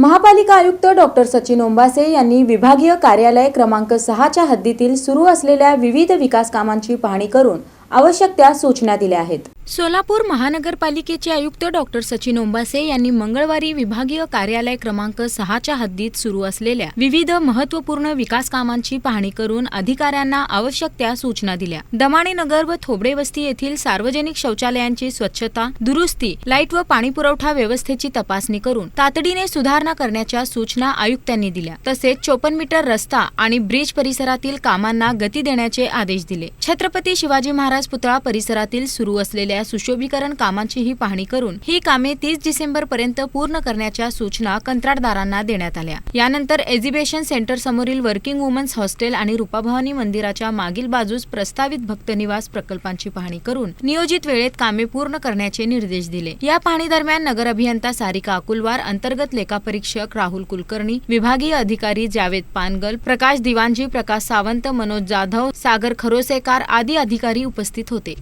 महापालिका आयुक्त डॉक्टर सचिन ओंबासे यांनी विभागीय कार्यालय क्रमांक सहाच्या हद्दीतील सुरू असलेल्या विविध विकास कामांची पाहणी करून आवश्यक त्या सूचना दिल्या आहेत. सोलापूर महानगरपालिकेचे आयुक्त डॉक्टर सचिन ओंबासे यांनी मंगळवारी विभागीय कार्यालय क्रमांक सहाच्या हद्दीत सुरू असलेल्या विविध महत्त्वपूर्ण विकास कामांची पाहणी करून अधिकाऱ्यांना आवश्यक त्या सूचना दिल्या. दमाणे नगर व थोबडे वस्ती येथील सार्वजनिक शौचालयांची स्वच्छता दुरुस्ती लाइट व पाणी पुरवठा व्यवस्थेची तपासणी करून तातडीने सुधारणा करण्याच्या सूचना आयुक्तांनी दिल्या. तसेच चोपन्न मीटर रस्ता आणि ब्रिज परिसरातील कामांना गती देण्याचे आदेश दिले. छत्रपती शिवाजी महाराज पुतळा परिसरातील सुरू असलेल्या सुशोभीकरण कामांचीही पाहणी करून ही कामे तीस डिसेंबर पर्यंत पूर्ण करण्याच्या सूचना कंत्राटदारांना देण्यात आल्या. यानंतर एक्झिबिशन सेंटर समोरील वर्किंग वुमन्स हॉस्टेल आणि रूपाभवानी मंदिराच्या मागील बाजूस प्रस्तावित भक्तनिवास प्रकल्पांची पाहणी करून नियोजित वेळेत कामे पूर्ण करण्याचे निर्देश दिले. या पाहणी दरम्यान नगर अभियंता सारिका अकुलवार अंतर्गत लेखापरीक्षक राहुल कुलकर्णी विभागीय अधिकारी जावेद पानगल प्रकाश दिवानजी प्रकाश सावंत मनोज जाधव सागर खरोसेकार आदी अधिकारी उपस्थित होते.